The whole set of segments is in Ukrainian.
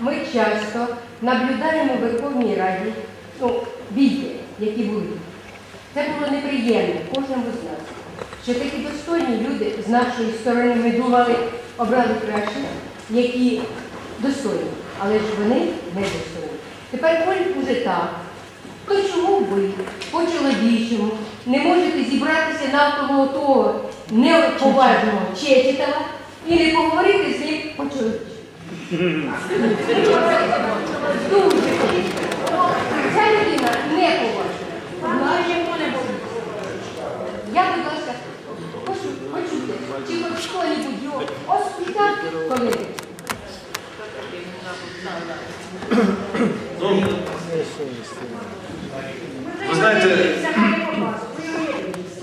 ми часто наблюдаємо в Верховній Раді ну, бійки, які були. Це було неприємно кожному з нас. Що такі достойні люди з нашої сторони ми думали обрали кращих, які достойні, але ж вони не достойні. Тепер коли вже так, то чому ви по-чоловічому не можете зібратися навколо того неповажного Чечетова і не поговорити з ним. Ця людина не поважна. Я, будь ласка, хочу почути, чи хоч хто-небудь його оспитав, коли Ну, ви знаєте,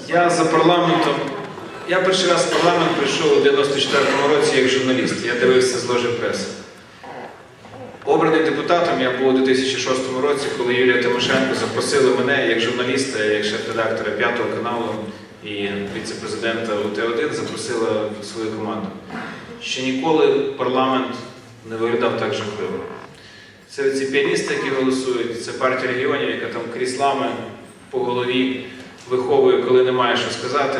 я за парламентом. Я перший раз в парламент прийшов у 94-му році як журналіст. Я дивився з ложі преси. Обраний депутатом я був у 2006 році, коли Юлія Тимошенко запросила мене як журналіста, як шеф-редактора п'ятого каналу і віце-президента УТ1 запросила свою команду. Ще ніколи парламент не виглядав так жахливо. Це ці піаністи, які голосують, це партія регіонів, яка там кріслами по голові виховує, коли немає що сказати.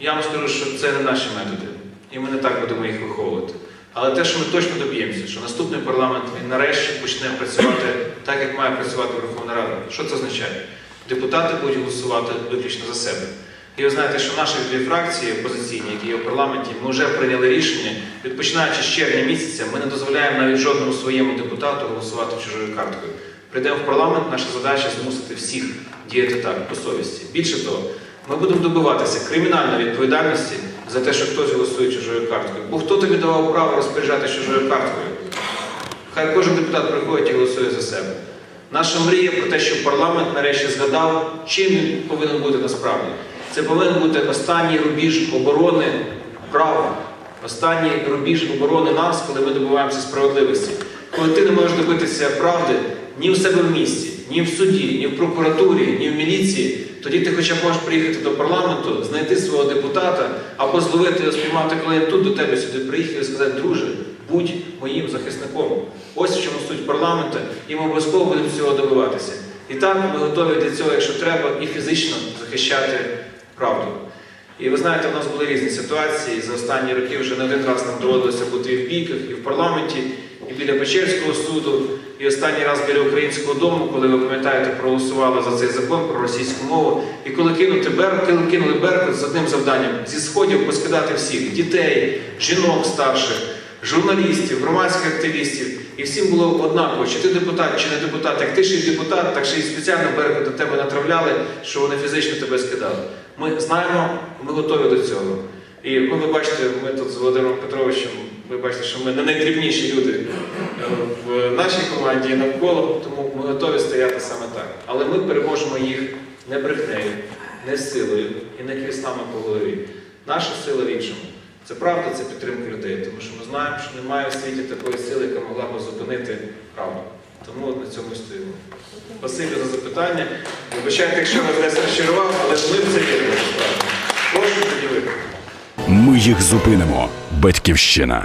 Я вам скажу, що це не наші методи, і ми не так будемо їх виховувати. Але те, що ми точно доб'ємося, що наступний парламент він нарешті почне працювати так, як має працювати Верховна Рада. Що це означає? Депутати будуть голосувати виключно за себе. І ви знаєте, що наші дві фракції опозиційні, які є в парламенті, ми вже прийняли рішення, від починаючи з червня місяця, ми не дозволяємо навіть жодному своєму депутату голосувати чужою карткою. Прийдемо в парламент, наша задача змусити всіх діяти так, по совісті. Більше того, ми будемо добиватися кримінальної відповідальності за те, що хтось голосує чужою карткою. Бо хто тобі давав право розпоряджати чужою карткою? Хай кожен депутат приходить і голосує за себе. Наша мрія про те, щоб парламент нарешті згадав, чим він повинен бути насправді. Це повинен бути останній рубіж оборони права, останній рубіж оборони нас, коли ми добиваємося справедливості. Коли ти не можеш добитися правди ні в себе в місті, ні в суді, ні в прокуратурі, ні в міліції, тоді ти хоча б можеш приїхати до парламенту, знайти свого депутата або зловити його, спіймати, коли він тут до тебе сюди приїхав і сказати, друже, будь моїм захисником. Ось в чому суть парламенту, і ми обов'язково будемо цього добиватися. І так ми готові для цього, якщо треба, і фізично захищати правду. І ви знаєте, в нас були різні ситуації. За останні роки вже не один раз нам доводилося бути і в бійках, і в парламенті, біля Печерського суду, і останній раз біля Українського дому, коли ви пам'ятаєте, проголосували за цей закон про російську мову. І коли кинути Бер- кинули Беркут з одним завданням зі сходів поскидати всіх дітей, жінок старших, журналістів, громадських активістів. І всім було однаково, чи ти депутат, чи не депутат. Як ти ще й депутат, так ще й спеціально Беркут до тебе натравляли, що вони фізично тебе скидали. Ми знаємо, ми готові до цього. І ну, ви бачите, ми тут з Володимиром Петровичем, ви бачите, що ми не найдрібніші люди е, в нашій команді навколо, тому ми готові стояти саме так. Але ми переможемо їх не брехнею, не силою і не кріслами по голові. Наша сила в іншому. Це правда, це підтримка людей, тому що ми знаємо, що немає в світі такої сили, яка могла б зупинити правду. Тому от на цьому і стоїмо. Спасибі за запитання. Вибачайте, якщо вас десь розчарував, але ми в це віримо. Прошу тоді ви. Ми їх зупинимо. Батьківщина.